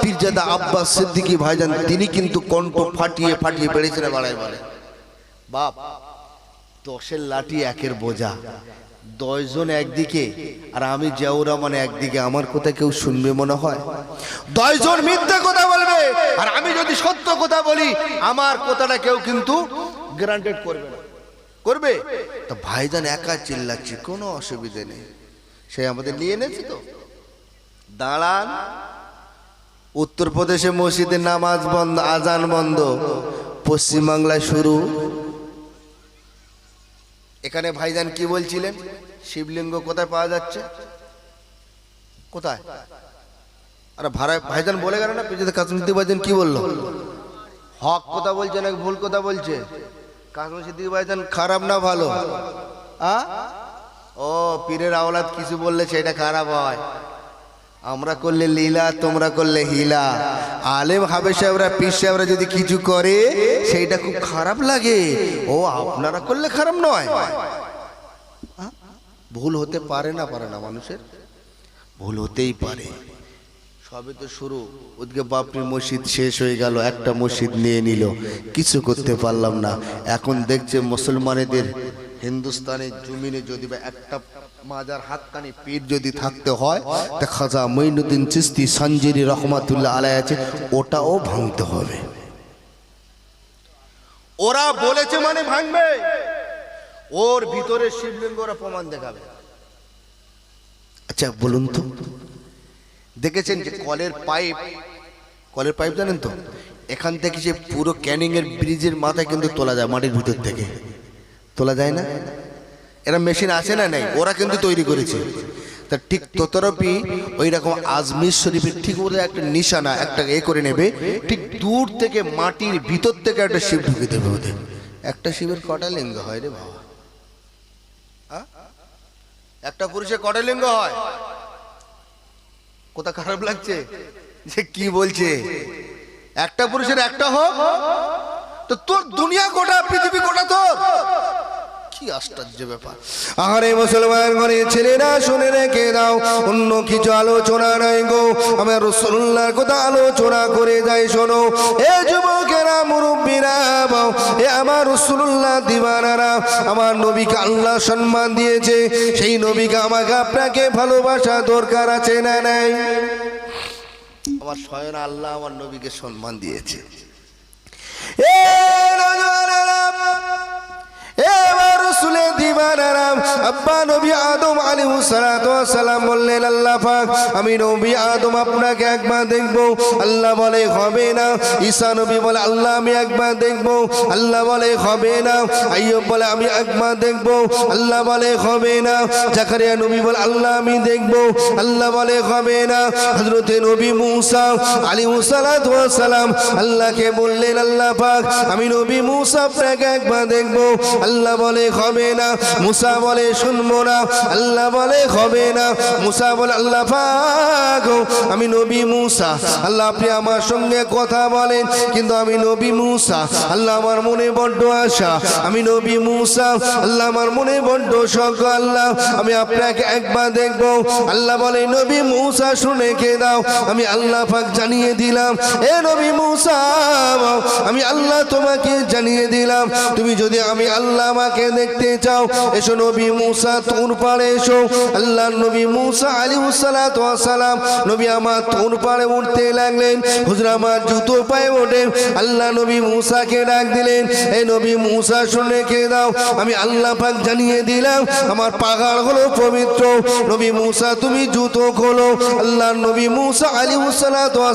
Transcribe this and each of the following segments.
পীরজাদা আব্বাস সিদ্দিকী ভাইজান, তিনি কিন্তু কণ্ঠ ফাটিয়ে ফাটিয়ে বেড়েছেন বাড়ায় বলে বাপ, দশের লাঠি একের বোঝা। দশজন একদিকে, আর আমি জেউরা মানে একদিকে, আমার কথা কেউ শুনবে মনে হয়? দশজন মিথ্যা কথা বলবে, আর আমি যদি সত্য কথা বলি, আমার কথাটা কেউ কিন্তু গ্রান্টেড করবে না। করবে? তো ভাইজান একা চিল্লাচ্ছে, কোনো অসুবিধে নেই। সে আমাদের নিয়ে এনেছে তো। দাঁড়ান। উত্তরপ্রদেশে মসজিদে নামাজ বন্ধ, আজান বন্ধ। পশ্চিমবাংলায় শুরু। এখানে ভাইজান কি বলছিলেন? শিবলিঙ্গ কোথায় পাওয়া যাচ্ছে? কোথায়? আরে ভাড়া ভাইজান বলে গেল না, পিছনে কাশ্মীর ভাইজান কি বলল? হক কথা বলছে না ভুল কথা বলছে? কাশ্মীর ভাইজান খারাপ না ভালো? আ? ও, পীরের আওলাদ কিছু বললে সেটা খারাপ হয়। আমরা করলে লীলা, তোমরা করলে হিলা। আলেম হাবে সাহেবরা, পীর সাহেবরা যদি কিছু করে, সেইটা খুব খারাপ লাগে। ও, আপনারা করলে খারাপ নয়? ভুল হতে পারে না পারে না মানুষের? ভুল হতেই পারে। সবে তো শুরু। ওদিকে বাপরি মসজিদ শেষ হয়ে গেল, একটা মসজিদ নিয়ে নিল। কিছু করতে পারলাম না। এখন দেখছে মুসলমানেদের হিন্দুস্তানের জমিনে যদি বা একটা মাজার হাতকানি পীর যদি থাকতে হয়, তা খাজা মঈনুদ্দিন চিস্তি সঞ্জিরি রহমাতুল্লাহ আলাই আছে, ওটাও ভাঙতে হবে। ওরা বলেছে মানে ভাঙবে। ওর ভিতরে শিবলিঙ্গ ওরা প্রমাণ দেখাবে। আচ্ছা বলুন তো। দেখেছেন যে কলের পাইপ কলের পাইপ জানেন তো? এখান থেকে যে পুরো ক্যানিং এর ব্রিজের মাথায় কিন্তু তোলা যায়, মাটির ভিতর থেকে। তোলা যায় না? এরা মেশিন আছে না নেই ওরা কিন্তু তৈরি করেছে। তা ঠিক ততরপি ওই রকম আজমির শরীফের ঠিক ওদের একটা নিশানা একটা এ করে নেবে। ঠিক দূর থেকে মাটির ভিতর থেকে একটা শিব ঢুকে দেবে ওদের। একটা শিবের কটা লিঙ্গ হয় রে বাবা? একটা পুরুষের কটা লিঙ্গ হয়? কোথা খারাপ লাগছে? যে কি বলছে? একটা পুরুষের একটা হোক? তো তোর দুনিয়া গোটা পৃথিবী গোটা তোর? কি আশ্চর্য ব্যাপার। আরে মুসলমান ঘরে ছেলেরা শুনে রেখে দাও অন্য কিছু আলোচনা নাই গো। আমার রসুল্লাহর কথা আলোচনা করে যাই শোনো। এ যুবকেরা মুরব্বীরা বাও, এ আমার রসুল্লাহ দিবানারা আমার নবীকে আল্লাহ সম্মান দিয়েছে। সেই নবীকে আমাকে আপনাকে ভালোবাসা দরকার আছে না নাই? আমার স্বয়ং আল্লাহ আমার নবীকে সম্মান দিয়েছে। এ এবার রসুলের দিবানারাম আব্বা নবী আদম আলী সালাম বললেন, আল্লাহ পাক, আমি নবী আদম আপনাকে একবার দেখব। আল্লাহ বলে, হবে না। ঈসা নবী বলে, আল্লাহ, আমি একবার দেখব। আল্লাহ বলে, হবে না। আইয়ুব বলে, আমি একবার দেখব। আল্লাহ বলে, হবে না। জাকারিয়া নবী বলে, আল্লাহ, আমি দেখব। আল্লাহ বলে, হবে না। হযরতে নবী মুসা আলী সালাম আল্লাহকে বললেন, আল্লাহ পাক, আমি নবী মুসা আপনাকে একবার দেখব। আল্লাহ বলে, হবে না। মুসা বলে, শুনব না। আল্লাহ বলে, হবে না। মুসা বলে, আল্লাহ পাক, আমি নবী মুসা। আল্লাহ আপনি আমার সঙ্গে কথা বলেন, কিন্তু আমি নবী মুসা। আল্লাহ আমার মনে বড্ড আশা, আমি নবী মুসা। আল্লাহ আমার মনে বড্ড শখ আল্লাহ আমি আপনাকে একবার দেখব। আল্লাহ বলে, নবী মুসা, শুনে কে দাও। আমি আল্লাহ পাক জানিয়ে দিলাম, এ নবী মুসা, আমি আল্লাহ তোমাকে জানিয়ে দিলাম। তুমি যদি আমি আল্লাহ আমাকে দেখতে চাও। এসো নবী মুসা তোর পাড়ে এসো। আল্লাহ নবী মুসা আলী সালাম। নবী আমার তোর পাড়ে উঠতে লাগলেন। হুজুর আমার জুতো পায়ে ওঠে। আল্লাহ নবী মুসাকে ডাক দিলেন এই নবী মুসা, শুনে কে দাও? আমি আল্লাহ পাক জানিয়ে দিলাম, আমার পাহাড় হলো পবিত্র। নবী মুসা, তুমি জুতো খোলো। আল্লাহ নবী মুসা আলী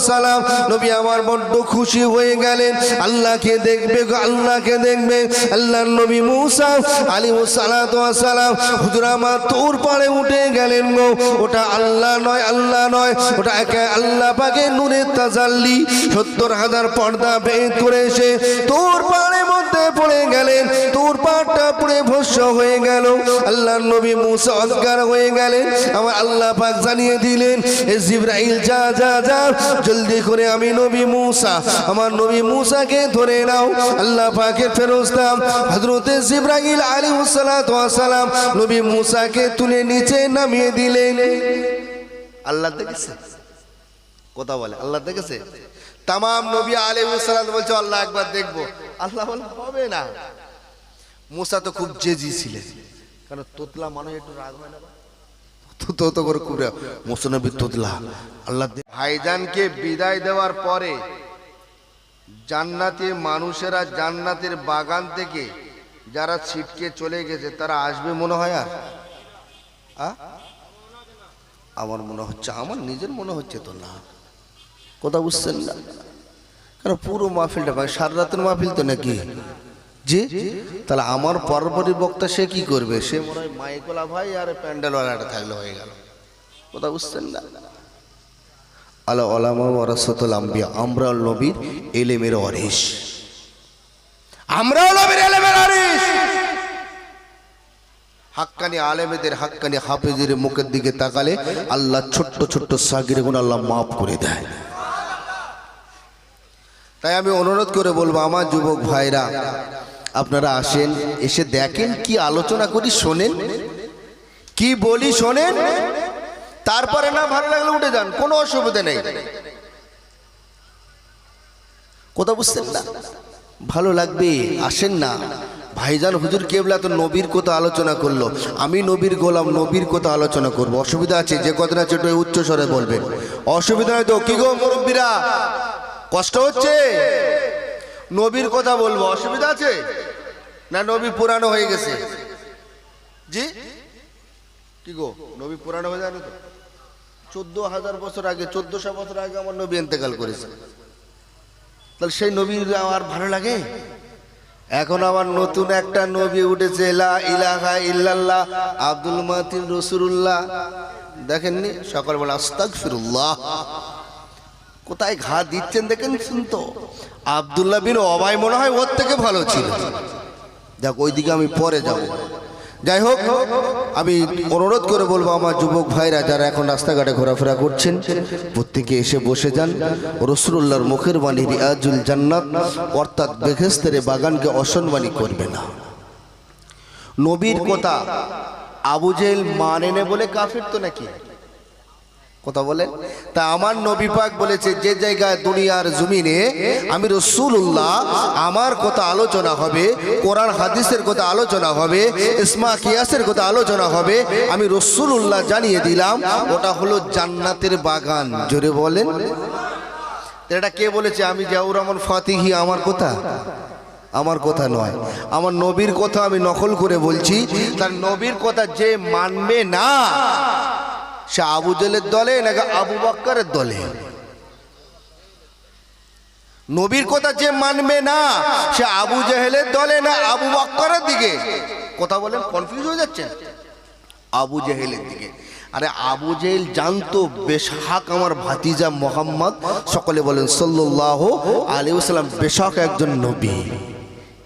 সালাম। নবী আমার বড্ড খুশি হয়ে গেলেন। আল্লাহকে দেখবে আল্লাহকে দেখবে। আল্লাহ নবী মুসা আলী সালাম হুজুর আমার তোর পাড়ে উঠে গেলেন গো। ওটা আল্লাহ নয় আল্লাহ নয়। ওটা একে আল্লাহ পাকে নূরের তাজাল্লি। সত্তর হাজার পর্দা ভেদ করে এসে তোর পাড়ে মধ্যে পড়ে গেলেন। তোর পাড়টা পুড়ে ভস্য হয়ে গেল। আল্লাহ নবী মুসা অজ্ঞান হয়ে গেলেন। আমার আল্লাহ পাক জানিয়ে দিলেন, এ জিব্রাইল, যা যা যা। জলদি করে আমি নবী মুসা, আমার নবী মুসাকে ধরে নাও। আল্লাহ পাকের ফেরস্তা হজরতে জিব্রাইল আলী সালাম নবী মুসাকে তুলে নিচে নামিয়ে দিলেন। আল্লাহ দেখেছে? কথা বলে, আল্লাহ দেখেছে? তাম নবী আলাইসালাম বলছে, আল্লাহ একবার দেখব। আল্লাহ হবে না। মুসা তো খুব জেজি ছিলেন। কারণ তোতলা মানুষ একটু রাগ হয় না? তো তো করে মুসনবী তোতলা। আল্লাহ ভাইজানকে বিদায় দেওয়ার পরে জান্নাতের মানুষেরা জান্নাতের বাগান থেকে যারা ছিটকে চলে গেছে, তারা আসবে মনে হয় আর? আমার মনে হচ্ছে, আমার নিজের মনে হচ্ছে তো না। কথা বুঝছেন না? কারণ পুরো মাহফিলটা ভাই সারা রাতের মাহফিল তো নাকি? জি? তাহলে আমার পরপরই বক্তা সে কি করবে? সে মনে হয় মাইকোলা ভাই আর প্যান্ডেলওয়ালাটা থাকলে হয়ে গেল। কথা বুঝছেন না? আলা ওলামা ওয়ারাসাতুল আম্বিয়া, আমরা নবীর এলেমের অরিস আমরাও নবীর এলেমের অরিস হাক্কানি আলেমেদের হাক্কানি হাফেজের মুখের দিকে তাকালে আল্লাহ ছোট্ট ছোট্ট সাগির গুণ আল্লাহ মাফ করে দেয়। তাই আমি অনুরোধ করে বলব, আমার যুবক ভাইরা, আপনারা আসেন, এসে দেখেন কি আলোচনা করি, শোনেন। কি বলি, শোনেন। তারপরে না ভালো লাগলে উঠে যান, কোনো অসুবিধা নেই। কথা বুঝছেন না? ভালো লাগবে? আসেন না। ভাইজান হুজুর কেবলা তো নবীর কথা আলোচনা করল। আমি নবীর গোলাম, নবীর কথা আলোচনা করব। অসুবিধা আছে, যে কথাটা একটু উচ্চ স্বরে বলবেন। অসুবিধা হয়তো কি গো মুরব্বীরা? কষ্ট হচ্ছে? নবীর কথা বলব, অসুবিধা আছে? না, নবী পুরানো হয়ে গেছে? জি? কি গো, নবী পুরানো হয়ে জানো তো? চোদ্দ হাজার বছর আগে, চোদ্দশো বছর আগে আমার নবী ইন্তেকাল করেছে। তাহলে সেই নবীর আমার ভালো লাগে? এখন আবার নতুন একটা নবী উঠেছে ইলাহা ইল্লাল্লাহ, আব্দুল মাতিন রসুল্লাহ দেখেননি? সকালবেলা আস্তাক ফিরুল্লাহ কোথায় ঘা দিচ্ছেন দেখেন শুনতো আবদুল্লাহ বিন অবাই মনে হয় ওর থেকে ভালো ছিল। দেখ, ওইদিকে আমি পরে যাব। যাই হোক আমি অনুরোধ করে বলব আমার যুবক ভাইরা যারা এখন রাস্তাঘাটে ঘোরাফেরা করছেন, প্রত্যেকে এসে বসে যান। রসুল্লাহর মুখের বাণী, রিয়াজুল জান্নাত, অর্থাৎ বেঘেস্তরে বাগানকে অসম্মানী করবে না। নবীর কথা আবুজেল মানে বলে কাফের তো নাকি? কথা বলেন তা আমার নবী পাক বলেছে, যে জায়গায় দুনিয়ার জমিনে আমি রসুল্লাহ আমার কথা আলোচনা হবে, কোরআন হাদিসের কথা আলোচনা হবে, ইসমা কিয়াসের কথা আলোচনা হবে, আমি রসুল্লাহ জানিয়ে দিলাম, ওটা হলো জান্নাতের বাগান। জোরে বলেন। এটা কে বলেছে? আমি জাউর রহমান ফাতিহি, আমার কথা? আমার কথা নয়। আমার নবীর কথা আমি নকল করে বলছি। তার নবীর কথা যে মানবে না সে আবু জেলের দলে নাকি আবু বাক্কারের দলে? নবীর কথা যে মানবে না, সে আবু জেহেলের দলে না আবু বাক্কারের দিকে? কথা বলেন কনফিউজ হয়ে যাচ্ছেন? আবু জেহেলের দিকে। আরে আবু জেহেল জানতো, বেশাক আমার ভাতিজা মোহাম্মদ, সকলে বলেন সাল্লাহ আলী সাল্লাম বেশাক একজন নবী।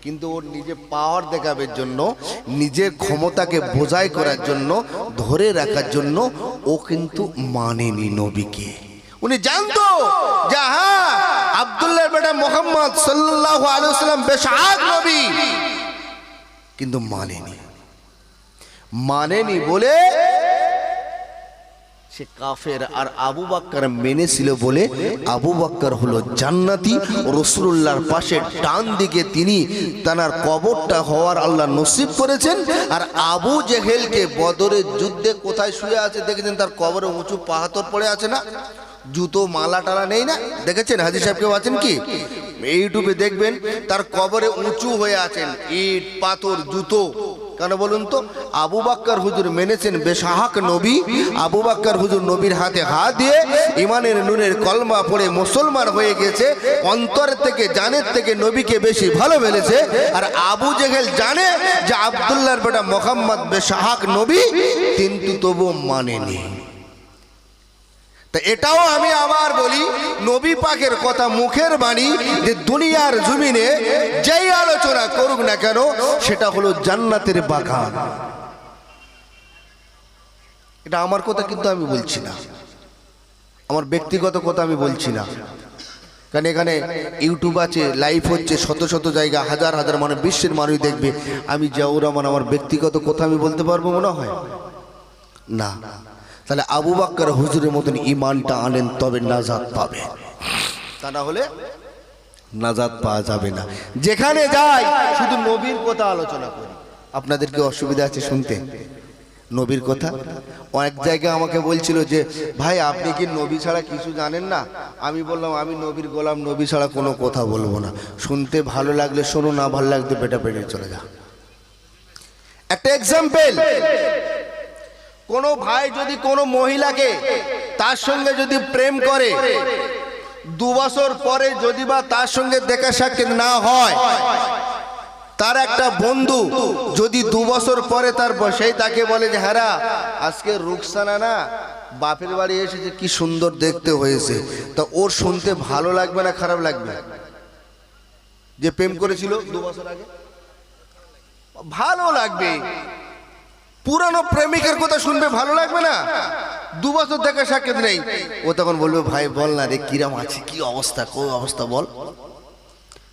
কিন্তু ওর নিজে পাওয়ার দেখাবের জন্য, নিজের ক্ষমতাকে বোঝাই করার জন্য, ধরে রাখার জন্য ও কিন্তু মানেনি নবীকে। উনি জানতো যে হ্যাঁ আবদুল্লাহ বেটা মোহাম্মদ সাল্লাহ আলুসালাম বেশাক নবী, কিন্তু মানেনি। মানেনি বলে সে কাফের আর আবু বাক্কার মেনেছিল বলে আবু বাক্কার হলো জান্নাতি। রসুল্লাহর পাশে টান দিকে তিনি তানার কবরটা হওয়ার আল্লাহ নসিব করেছেন। আর আবু জেহেলকে বদরের যুদ্ধে কোথায় শুয়ে আছে দেখেছেন? তার কবরে উঁচু পাহাতর পড়ে আছে না? জুতো, মালা টালা নেই না? দেখেছেন? হাজি সাহেব কেউ আছেন কি? ইউটিউবে দেখবেন, তার কবরে উঁচু হয়ে আছেন, ইট, পাথর, জুতো। কেন বলুন তো? আবু বাক্কার হুজুর মেনেছেন বেশাহাক নবী। আবু বাক্কার হুজুর নবীর হাতে হাত দিয়ে ইমানের নুনের কলমা পড়ে মুসলমান হয়ে গেছে। অন্তরের থেকে, জানের থেকে নবীকে বেশি ভালো মেলেছে আর আবু জেহেল জানে যে আবদুল্লাহর বেটা মোহাম্মদ বেশাহাক নবী, কিন্তু তবু মানেনি। তা এটাও আমি আবার বলি, নবী পাকের কথা মুখের বাণী যে দুনিয়ার জমিনে যেই আলোচনা করুক না কেন, সেটা হলো জান্নাতের বাগান। এটা আমার কথা কিন্তু আমি বলছি না। আমার ব্যক্তিগত কথা আমি বলছি না। কারণ এখানে ইউটিউব আছে লাইভ হচ্ছে, শত শত জায়গা, হাজার হাজার মানে বিশ্বের মানুষ দেখবে। আমি জাউর রহমান, আমার ব্যক্তিগত কথা আমি বলতে পারব মনে হয়? না। তাহলে আবু বাক্কার হুজুরের মতন ইমানটা আনেন, তবে নাজাদ পাবে। তা না হলে নাজাদ পাওয়া যাবে না। যেখানে যাই, শুধু নবীর কথা আলোচনা করি। আপনাদের কি অসুবিধা আছে শুনতে? নবীর কথা? অনেক জায়গায় আমাকে বলছিল যে, ভাই, আপনি কি নবী ছাড়া কিছু জানেন না? আমি বললাম, আমি নবীর গোলাম, নবী ছাড়া কোনো কথা বলব না। শুনতে ভালো লাগলে শোনো, না ভালো লাগলে পেটা পেটে চলে যা একটা এক্সাম্পল কোনো ভাই যদি কোনো মহিলাকে তার সঙ্গে যদি প্রেম করে, দু বছর পরে যদি বা তার সঙ্গে দেখা সাক্ষাৎ না হয়, তার একটা বন্ধু যদি দু বছর পরে তার সেই তাকে বলে যে হ্যাঁ আজকে রুকসানা না, বাপের বাড়ি এসেছে, কি সুন্দর দেখতে হয়েছে। তা ওর শুনতে ভালো লাগবে না খারাপ লাগবে? যে প্রেম করেছিল দু বছর আগে? ভালো লাগবে। পুরানো প্রেমিকের কথা শুনবে ভালো লাগবে না? দু বছর দেখা সাক্ষাৎ নেই। ও তখন বলবে, ভাই, বল না রে, কিরাম আছে, কি অবস্থা কোন অবস্থা, বল।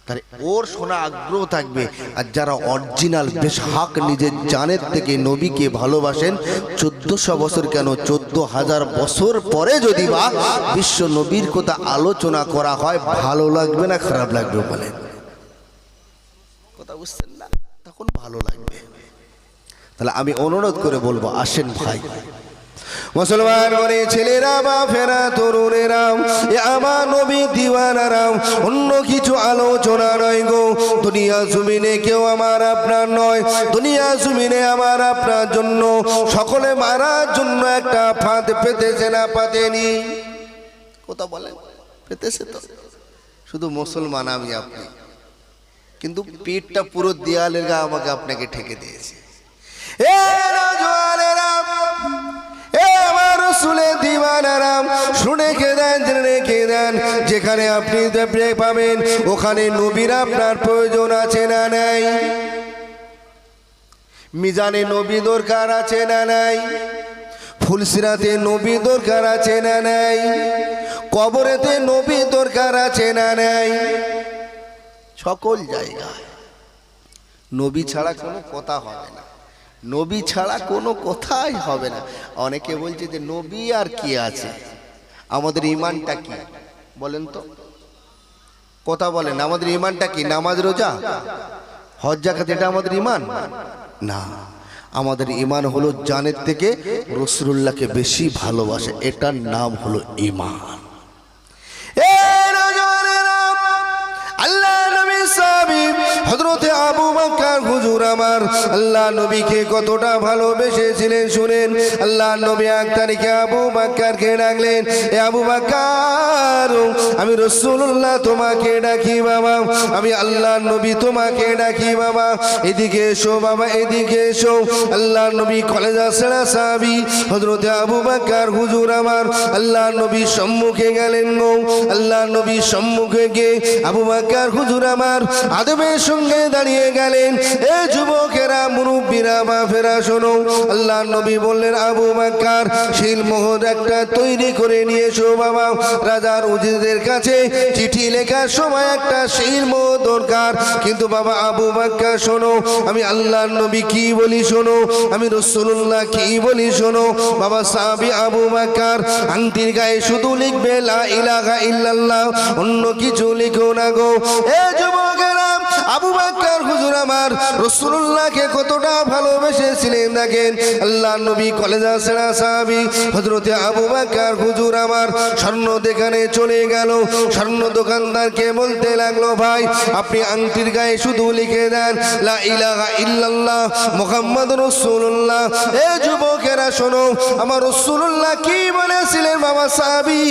তাহলে ওর শোনা আগ্রহ থাকবে। আর যারা অরিজিনাল বেশ হাক নিজের জানের থেকে নবীকে ভালোবাসেন, চোদ্দশো বছর কেন, চোদ্দ হাজার বছর পরে যদি বা বিশ্ব নবীর কথা আলোচনা করা হয়, ভালো লাগবে না, খারাপ লাগবে বলেন কথা বুঝছেন না? তখন ভালো লাগবে। তাহলে আমি অনুরোধ করে বলব, আসেন ভাই। মুসলমান করে ছেলেরা বা ফেরা তরুণেরা আমার নবী দিওয়ানারাম অন্য কিছু আলোচনা নয় গো। দুনিয়া জুমিনে কেউ আমার আপনার নয়, দুনিয়া জমিনে আমার আপনার জন্য। সকলে মারার জন্য একটা ফাঁদ পেতেছে না, পাতেনি। কথা বলেন, পেতেছে তো। শুধু মুসলমান আমি আপনি। কিন্তু পেটটা পুরো দেয়ালের গা আমাকে আপনাকে ঠেকে দিয়েছে। যেখানে আপনি পাবেন, ওখানে নবীর আপনার প্রয়োজন আছে না নাই? মিজানে নবী দরকার আছে না নাই? ফুলসিরাতে নবী দরকার আছে না নাই? কবরেতে নবী দরকার আছে না নাই? সকল জায়গায় নবী ছাড়া কোনো কথা হবে না। নবী ছাড়া কোনো কথাই হবে না। অনেকে বলছে যে, নবী আর কি আছে? আমাদের ইমানটা কি? বলেন তো। কথা বলেন, আমাদের ইমানটা কি? নামাজ, রোজা? হজ জাকাত এটা আমাদের ইমান না। আমাদের ইমান হলো জানের থেকে রসুল্লাহকে বেশি ভালোবাসে। এটার নাম হলো ইমান আল্লাহ আবু হুজুর আমার, আল্লাহ নবীকে কতটা ভালোবেসেছিলেন শুনেন। আল্লাহ নবী এক তারিখে আবু বকরকে ডাকলেন, এ আবু বাক্কার, আমি রসুল্লাহ তোমাকে ডাকি বাবা, আমি আল্লাহ নবী তোমাকে ডাকি বাবা, এদিকে এসো বাবা, এদিকে এসো। আল্লাহ নবী কলেজা সেরা সাহাবী, হযরতে আবু বাক্কার হুজুর আমার, আল্লাহ নবী সম্মুখে গেলেন গো। আল্লাহ নবী সম্মুখে গিয়ে আবু বাক্কার হুজুর আমার আদবের সঙ্গে দাঁড়িয়ে গেলেন, এ যুবকেরা, মুরব্বীরা বা ফেরা শোনো। আল্লাহ নবী বললেন, আবু বকর শিল মোহর একটা তৈরি করে নিয়ে এসো বাবা। রাজার উজিরদের কাছে চিঠি লেখার সময় একটা শিল মোহর দরকার। কিন্তু বাবা, আবু বকর শোনো, আমি আল্লাহ নবী কি বলি শোনো? আমি রসুল্লাহ কি বলি শোনো? বাবা, সাহাবি আবু বকর আংটির গায়ে শুধু লিখবে, লা ইলাহা ইল্লাল্লাহ, অন্য কিছু লিখো না গো। এ যুবকেরা, আবু বকর হুজুর আমার রসুল্লাহকে কতটা ভালোবেসেছিলেন দেখেন? আল্লাহ নবী কলেজা সেরা সাহাবি হজরতে আবু বকর হুজুর আমার স্বর্ণ দোকানে চলে গেল। স্বর্ণ দোকানদারকে বলতে লাগল, ভাই, আপনি আংটির গায়ে শুধু লিখে দেন, লা ইলাহা ইল্লাল্লাহ মুহাম্মদ রাসূলুল্লাহ। এ যুবকেরা, শোনো, আমার রাসূলুল্লাহ কি বলেছিলেন বাবা সাহাবী?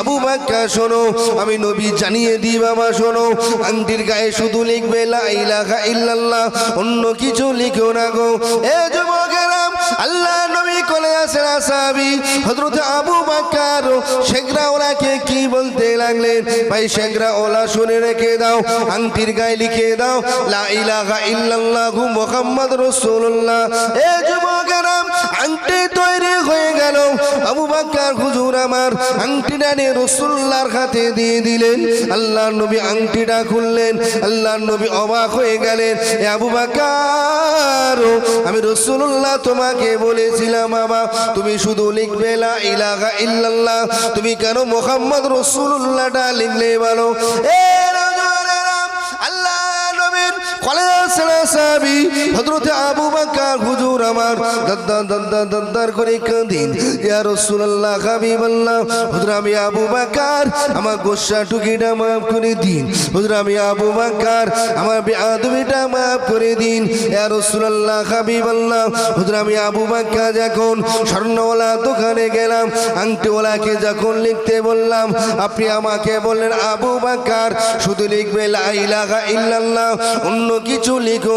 আবু বকর, শোনো, আমি নবী জানিয়ে দিই বাবা, শোনো, আংটির গায়ে শুধু লিখবে লা ইলাহা ইল্লাল্লাহ। অন্য কিছু লিখো না গো। এ যুবকেরা আল্লাহ নবী কোলে আসেন আসাবি হযরত আবু বকর, শেখরা ওলাকে কি বলতে লাগলেন? ভাই, শেখরা ওলা শুনে রেখে দাও, আংটির গায়ে লিখে দাও, লা ইলাহা ইল্লাল্লাহু মুহাম্মদ রাসূলুল্লাহ। এ যুবকেরা, আংটি তৈরি হয়ে গেল। আবু বকর হুজুর আমার আংটিটা নিয়ে রাসূলুল্লাহর হাতে দিয়ে দিলেন। আল্লাহ নবী আংটিটা খুললেন। আল্লাহ নবী অবাক হয়ে গেলেন। এ আবু বাকার, আমি রসুল্লাহ তোমাকে বলেছিলাম বাবা, তুমি শুধু লিখবে লা ইলাহা ইল্লাল্লাহ, তুমি কেন মোহাম্মদ রসুল্লাহটা লিখলে বলো? এ সাহাবী, হযরতে আবু বকর, হুজুর আমার, দদ্দার দদ্দার দদ্দার করে কাঁদিন। ইয়া রাসূলুল্লাহ, হাবিবাল্লাহ, হুজুর আমি আবু বকর, আমার গোসা টুকিটা মাফ করে দিন। হুজুর আমি আবু বকর, আমার বেয়াদবিটা মাফ করে দিন। ইয়া রাসূলুল্লাহ, হাবিবাল্লাহ, হুজুর আমি আবু বকর যখন স্বর্ণওয়ালা দোকানে গেলাম, আংটিওয়ালাকে যখন লিখতে বললাম, আপনি আমাকে বললেন আবু বকর, শুধু লিখবে লা ইলাহা ইল্লাল্লাহ, অন্য কিছু লিখো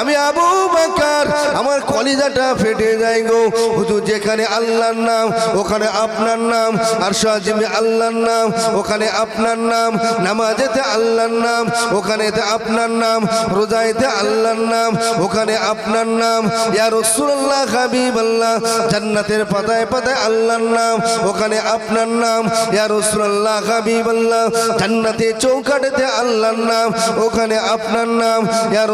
আমি আবু বকর, আমার কলিজাটা ফেটে যায় গো। হুজুর, যেখানে আল্লাহর নাম, ওখানে আপনার নাম। আর সাজিমে আল্লাহর নাম, ওখানে আপনার নাম। নামাজেতে আল্লাহর নাম, ওখানেতে আপনার নাম। রোজাইতে আল্লাহর নাম, ওখানে আপনার নাম। ইয়া রাসূলুল্লাহ, হাবিবাল্লাহ, জান্নাতের পাতায় পাতায় আল্লাহর নাম, ওখানে আপনার নাম। ইয়া রাসূলুল্লাহ, হাবিবাল্লাহ জান্নাতে চৌকাটেতে আল্লাহর নাম, ওখানে আপনার নাম। ইয়া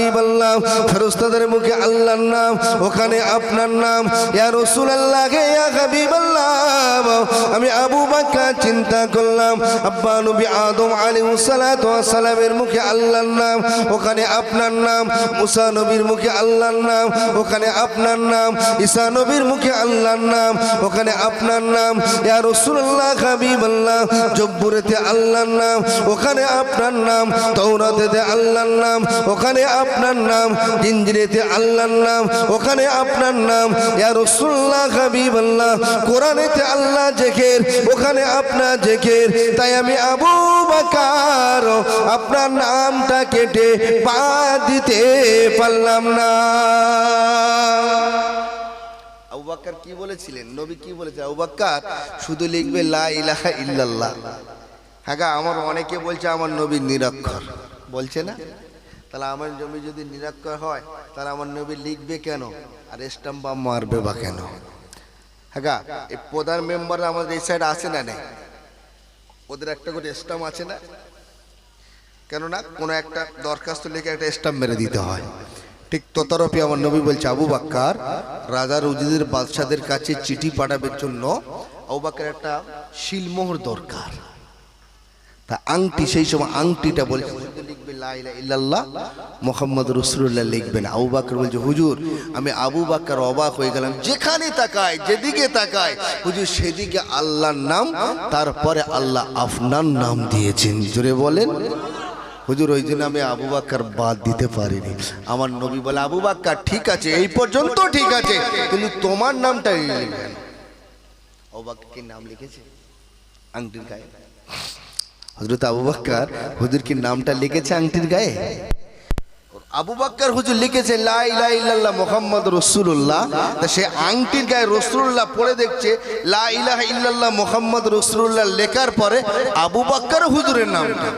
রাসূলুল্লাহ হাবিবাল্লাহ ফেরেশতাদের মুখে আল্লাহর নাম, ওখানে আপনার নাম। ইয়া রাসূলুল্লাহ হে ইয়া হাবিবাল্লাহ আমি আবু বকর চিন্তা করলাম, আব্বা নবী আদম ওয়াস সালামের মুখে আল্লাহর নাম, ওখানে আপনার নাম। মুসা নবীর মুখে আল্লাহর নাম, ওখানে আপনার নাম। ঈসা নবীর মুখে আল্লাহর নাম, ওখানে আপনার নাম। ইয়া রাসূলুল্লাহ হাবিবাল্লাহ জব্বুরেতে আল্লাহর নাম, ওখানে আপনার নাম। তৌরাতেতে আল্লাহর নাম, ওখানে আপনার নাম ইঞ্জিলেতে আল্লাহর নাম, ওখানে আপনার নাম। ইয়া রাসূলুল্লাহ, হাবিবাল্লাহ, কোরআনেতে আল্লাহ জেকের, ওখানে আপনার জেকের। তাই আমি আবু বকর, আপনার নামটা কেটে পা দিতে পারলাম না। কি বলেছিলেন? নবী কি বলেছে আবু শুধু লিখবে, লা ইলাহা ইল্লাল্লাহ। হ্যাঁ আমার অনেকে বলছে, আমার নবী নিরক্ষর। বলছে না? তাহলে আমার জমি যদি নিরক্ষর হয়, তাহলে আমার নবী লিখবে কেন? আর স্টাম্পা মারবে বা কেন? হ্যাঁ এই প্রধান মেম্বার আমাদের এই সাইড আছে না নেই? ওদের একটা করে স্টাম্প আছে না? কেননা কোনো একটা দরখাস্ত লিখে একটা স্টাম্প মেরে দিতে হয়। ঠিক ততরফি আমার নবী বলছে, আবু বাক্কার, রাজা রুজিদের বাদশাদের কাছে চিঠি পাঠাবার জন্য আবু বাক্কার একটা শিলমোহর দরকার। তা আংটি, সেই সময় আংটিটা বলছে লিখবে মোহাম্মদ রসুল্লাহ লিখবেন। আবু বলছে, হুজুর, আমি আবু অবাক হয়ে গেলাম। যেখানে তাকায়, যেদিকে তাকায়, হুজুর, সেদিকে আল্লাহর নাম, তারপরে আল্লাহ আপনার নাম দিয়েছেন। জোরে বলেন। হুজুর, ওই জন্য আমি আবু বাক্কার বাদ দিতে পারিনি। আমার নবী বলে, আবু বাক্কার ঠিক আছে, এই পর্যন্ত ঠিক আছে, কিন্তু তোমার নামটা লিখবেন। কি নাম লিখেছে? আংটির গায়ে? হজরত আবু বাক্কার হুজুর কি নামটা লিখেছে আংটির গায়ে? আবু বাক্কার হুজুর লিখেছে, লা ইলাহা ইল্লাল্লাহ মুহাম্মদ রাসূলুল্লাহ। তা সে আংটির গায়ে রাসূলুল্লাহ পড়ে দেখছে, লা ইলাহা ইল্লাল্লাহ মুহাম্মদ রাসূলুল্লাহ লেখার পরে আবু বাক্কার হুজুরের নামটা।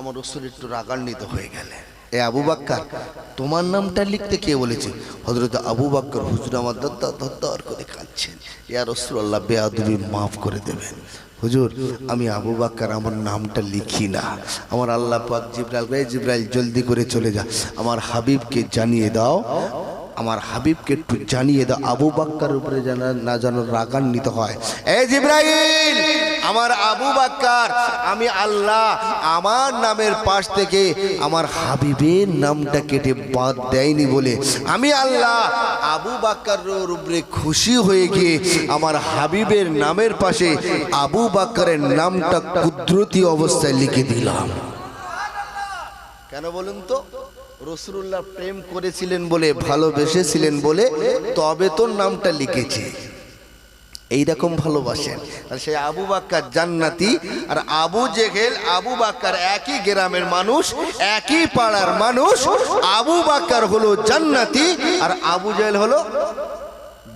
আমার রসুল একটু রাগান্বিত হয়ে গেলেন। এ আবু বাক্কার তোমার নামটা লিখতে কে বলেছে? হজরত আবু বাক্কর হুজুর আমার দত্তা দত্তর করে কাঁদছেন। ইয়া রসুল্লাহ বেয়াদুবি মাফ করে দেবেন। হুজুর, আমি আবু বাক্কার আমার নামটা লিখি না। আমার আল্লাহ পাক জিব্রাইল জিব্রাইল, জলদি করে চলে যা। আমার হাবিবকে জানিয়ে দাও আমার হাবিবকে একটু জানিয়ে দাও। আবু বাক্কার উপরে যেন, না যেন রাগান্বিত হয়। এ জিব্রাইল, আমার আবু বাক্কার, আমি আল্লাহ আমার নামের পাশ থেকে আমার হাবিবের নামটা কেটে বাদ দেয়নি বলে আমি আল্লাহ আবু বাক্কার উপরে খুশি হয়ে গিয়ে আমার হাবিবের নামের পাশে আবু বাক্কারের নামটা কুদরতি অবস্থায় লিখে দিলাম। কেন বলুন তো? রসুল্লাহ প্রেম করেছিলেন বলে, ভালোবেসেছিলেন বলে, তবে তোর নামটা লিখেছে। এইরকম ভালোবাসেন। আর সেই আবু বাক্কার জান্নাতি, আর আবু জেহেল, আবু বাক্কার একই গ্রামের মানুষ, একই পাড়ার মানুষ, আবু বাক্কার হলো জান্নাতি, আর আবু জেহেল হলো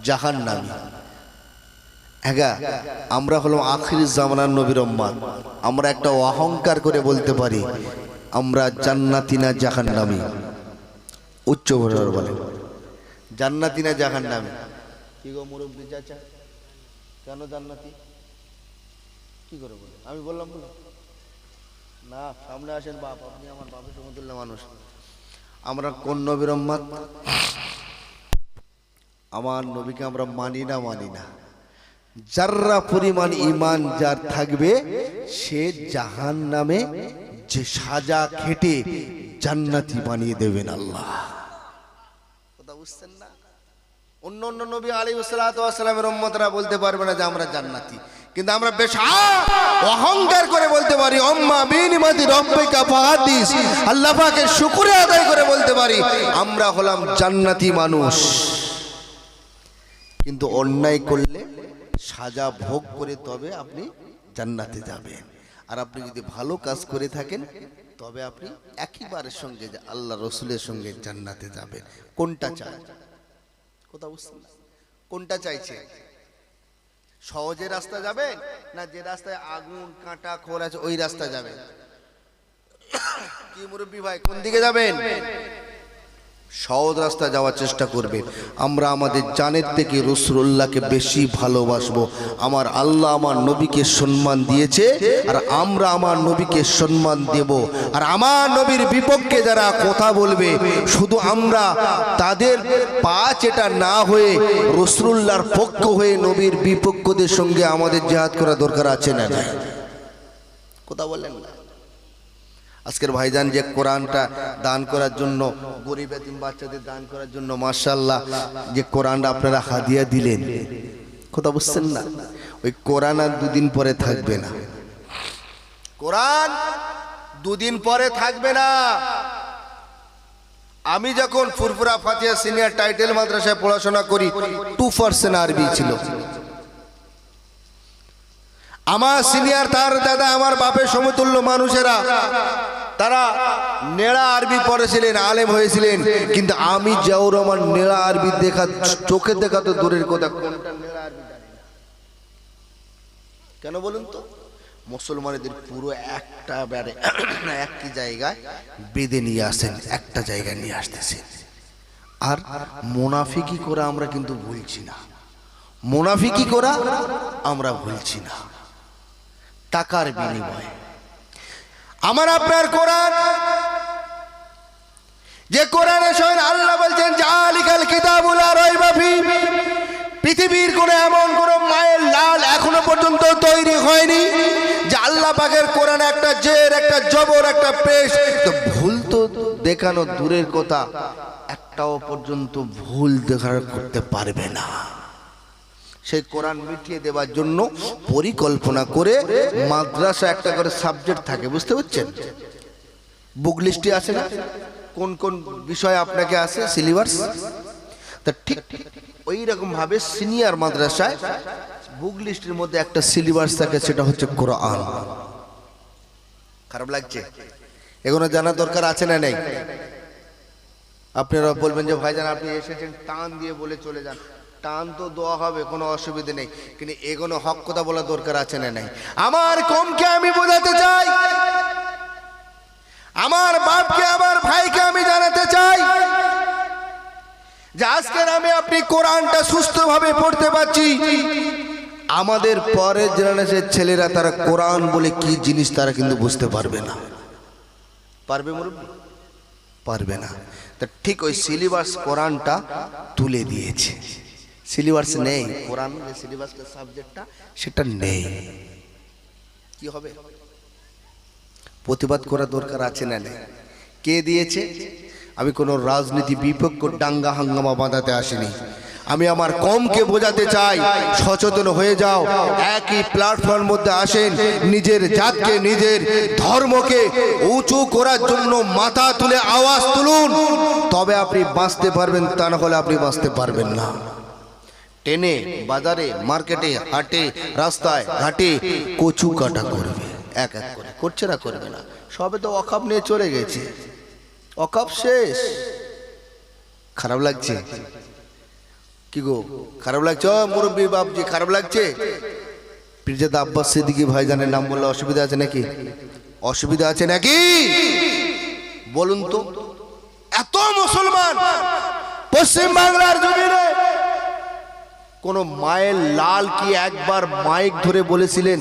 জাহান্নামী। এগা, আমরা হলো আখির জামানার নবীর আমরা একটা অহংকার করে বলতে পারি, আমরা জান্নাতি না জাহান্নামী। উচ্চ ভরে বলেন জান্নাতি না জাহান্নামী? কি গো মুরব্বী চাচা? কেন জান্নাতি? কি করে বলে? আমি বললাম বলে। না, সামনে আসেন বাপ, আপনি আমার বাপের সমতুল্য মানুষ। আমরা কোন নবীর আমার নবীকে আমরা মানি না মানি না। যার্রা পরিমাণ ইমান যার থাকবে, সে জাহান নামে যে সাজা খেটে জান্নাতি বানিয়ে দেবেন আল্লাহ। কথা বুঝছেন না? অন্য অন্য নবী আলী সালামের উম্মতরা বলতে পারবে না যে আমরা জান্নাতি। কিন্তু আমরা বেশ অহংকার করে বলতে পারি অম্মা বিনিমাতি রব্বিকা ফাহাদিস। আল্লাহ পাকের শুকরিয়া আদায় করে বলতে পারি, আমরা হলাম জান্নাতি মানুষ। কিন্তু অন্যায় করলে সাজা ভোগ করে তবে আপনি জান্নাতে যাবেন। আর আপনি যদি ভালো কাজ করে থাকেন তবে আপনি একইবারের সঙ্গে যা- আল্লাহ রসুলের সঙ্গে জান্নাতে যাবেন। কোনটা চাই কথা বুঝছেন কোনটা চাইছে? সহজে রাস্তা যাবেন না যে রাস্তায় আগুন কাঁটা খোর আছে ওই রাস্তা যাবেন কি মুরব্বী ভাই কোন দিকে যাবেন? সহজ রাস্তা যাওয়ার চেষ্টা করবে। আমরা আমাদের জানের থেকে রসুল্লাহকে বেশি ভালোবাসবো। আমার আল্লাহ আমার নবীকে সম্মান দিয়েছে, আর আমরা আমার নবীকে সম্মান দেব। আর আমার নবীর বিপক্ষে যারা কথা বলবে, শুধু আমরা, তাদের পাঁচ এটা না হয়ে রসুল্লাহর পক্ষ হয়ে নবীর বিপক্ষদের সঙ্গে আমাদের জেহাদ করা দরকার আছে না কথা বললেন না। আজকের ভাইজান যে কোরআনটা দান করার জন্য, গরিব এতিম বাচ্চাদের দান করার জন্য মার্শাল্লাহ যে কোরআনটা আপনারা হাদিয়া দিলেন, কথা বুঝছেন না? ওই কোরআন আর দুদিন পরে থাকবে না। কোরআন দুদিন পরে থাকবে না। আমি যখন ফুরফুরা ফাতিয়া সিনিয়র টাইটেল মাদ্রাসায় পড়াশোনা করি টু পার্সেন্ট আরবি ছিল। আমার সিনিয়র তার দাদা, আমার বাপের সমতুল্য মানুষেরা তারা নেড়া আরবি পড়েছিলেন, আলেম হয়েছিলেন, কিন্তু আমি যাওর আমার নেড়া আরবি দেখা, চোখে দেখা তো দূরের কথা। কেন বলুন তো? মুসলমানদের পুরো একটা ব্যারে একটি জায়গায় বেঁধে নিয়ে আসেন, একটা জায়গায় নিয়ে আসতেছেন। আর মোনাফিকি করা আমরা কিন্তু ভুলছি না। মোনাফিকি করা আমরা ভুলছি না। টাকার বিনিময়ে। আমার আপনার কোরআন? যে কোরআনে স্বয়ং আল্লাহ বলছেন, জালিকাল কিতাবুল ফি। পৃথিবীর কোন এমন কোন মায়ের লাল এখনও পর্যন্ত তৈরি হয়নি, যে আল্লাহ পাকের কোরআনে একটা জের, একটা জবর, একটা পেশ। তো ভুল তো দেখানো দূরের কথা, একটাও পর্যন্ত ভুল দেখার করতে পারবে না। সেই কোরআন মিটিয়ে দেওয়ার জন্য পরিকল্পনা করে মাদ্রাসা একটা করে সাবজেক্ট থাকে, বুঝতে পারছেন? বুক লিস্টে আছে না? কোন কোন বিষয় আপনাকে আছে সিলেবাস? তা ঠিক ওই রকম ভাবে সিনিয়র মাদ্রাসায় বুক লিস্টের মধ্যে একটা সিলেবাস থাকে, সেটা হচ্ছে কোরআন। খারাপ লাগছে? এগুলো জানার দরকার আছে না নেই? আপনারা বলবেন যে, ভাইজান, আপনি এসেছেন, টান দিয়ে বলে চলে যান। টান তো দেওয়া হবে, কোনো অসুবিধা নেই। কিন্তু এগুলো হক কথা বলা দরকার আছে না নাই? আমার কমকে আমি বোঝাতে চাই। আমার বাপকে, আমার ভাইকে আমি জানাতে চাই যে আজকের আমি আপনি কোরআনটা সুস্থভাবে পড়তে পারছি। আমাদের পরের জেনারেশনের ছেলেরা তারা কোরআন বলে কি জিনিস তারা কিন্তু বুঝতে পারবে না। পারবে পারবে না। তা ঠিক ওই সিলেবাস কোরআনটা তুলে দিয়েছে। সিলেবাস নেই। কোরআন যে সিলেবাসের সাবজেক্টটা সেটা নেই। কি হবে? প্রতিবাদ করা দরকার আছে না নেই। কে দিয়েছে? আমি কোনো রাজনীতি বিপক্ষ ডাঙ্গা হাঙ্গামা বাঁধাতে আসিনি। আমি আমার কমকে বোঝাতে চাই সচেতন হয়ে যাও। একই প্ল্যাটফর্মের মধ্যে আসেন নিজের জাতকে নিজের ধর্মকে উঁচু করার জন্য মাথা তুলে আওয়াজ তুলুন। তবে আপনি বাঁচতে পারবেন তা না হলে আপনি বাঁচতে পারবেন না। টেনে বাজারে, মার্কেটে, হাটে, রাস্তায়, ঘাটে কচু কাটা করবে। এক এক করে, করছে না, করবে না। সবে তো অকাপ নিয়ে চলে গেছে। অকাপ শেষ। খারাপ লাগছে? কি গো, খারাপ লাগছে? মুরব্বী বাপজি, খারাপ লাগছে? পিরজাদা আব্বাস সিদ্দিকি ভাইজানের নাম বললে অসুবিধা আছে নাকি? অসুবিধা আছে নাকি? বলুন তো, এত মুসলমান পশ্চিম বাংলার জমিনে কোন মায়ের লাল কি একবার মাইক ধরে বলেছিলেন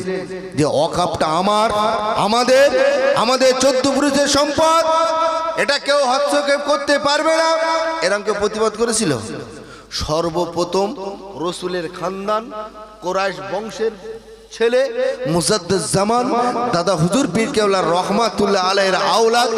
যে অকাপটা আমার, আমাদের আমাদের চোদ্দ পুরুষের সম্পদ, এটা কেউ হস্তক্ষেপ করতে পারবে না। এরকম কেউ প্রতিবাদ করেছিল? সর্বপ্রথম রসুলের খানদান, কোরাইশ বংশের ছেলে মুসাদ্দুজ্জামান দাদা হুজুর পীর কেওলার রহমাতুল্লাহ আলাইহির আওলাদ